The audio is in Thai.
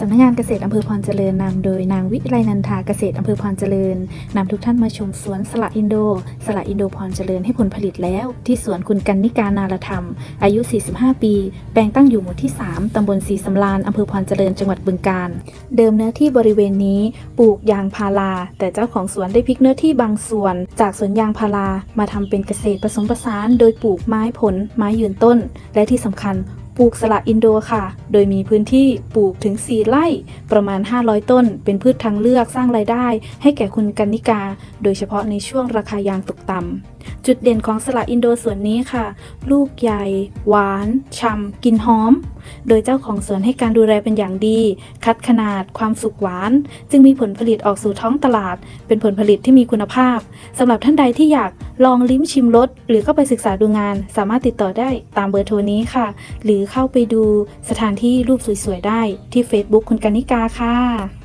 สำนักงานเกษตรอำเภอพรเจริญนำโดยนางวิไลนันทาเกษตรอำเภอพรเจริญนำทุกท่านมาชมสวนสละอินโด สละอินโดพรเจริญให้ผลผลิตแล้ว ที่สวนคุณกันนิการนารธรรม อายุ 45 ปี แปลงตั้งอยู่หมู่ที่ 3 ตำบลศรีสำราญอำเภอพรเจริญจังหวัดบึงกาฬเดิมเนื้อที่บริเวณนี้ปลูกยางพารา แต่เจ้าของสวนได้พลิกเนื้อที่บางส่วน จากสวนยางพารามาทำเป็นเกษตรผสมผสาน โดยปลูกไม้ผล ไม้ยืนต้น และที่สำคัญ ปลูกสละอินโดค่ะ โดยมีพื้นที่ปลูกถึง 4 ไร่ ประมาณ 500 ต้น เป็นพืชทางเลือกสร้างรายได้ ให้แก่คุณกันนิกา โดยเฉพาะในช่วงราคายางตกต่ำ จุดเด่นของสละอินโดส่วนนี้ค่ะ ลูกใหญ่ หวานฉ่ำกลิ่นหอม โดยเจ้าของสวนให้การดูแลเป็นอย่างดี คัดขนาด ความสุกหวาน จึงมีผลผลิตออกสู่ท้องตลาด เป็นผลผลิตที่มีคุณภาพสำหรับท่านใดที่อยากลองลิ้มชิมรสหรือเข้าไปศึกษาดูงาน สามารถติดต่อได้ตามเบอร์โทรนี้ค่ะ หรือเข้าไปดูสถานที่รูปสวยๆได้ที่ Facebook คุณกานิกาค่ะ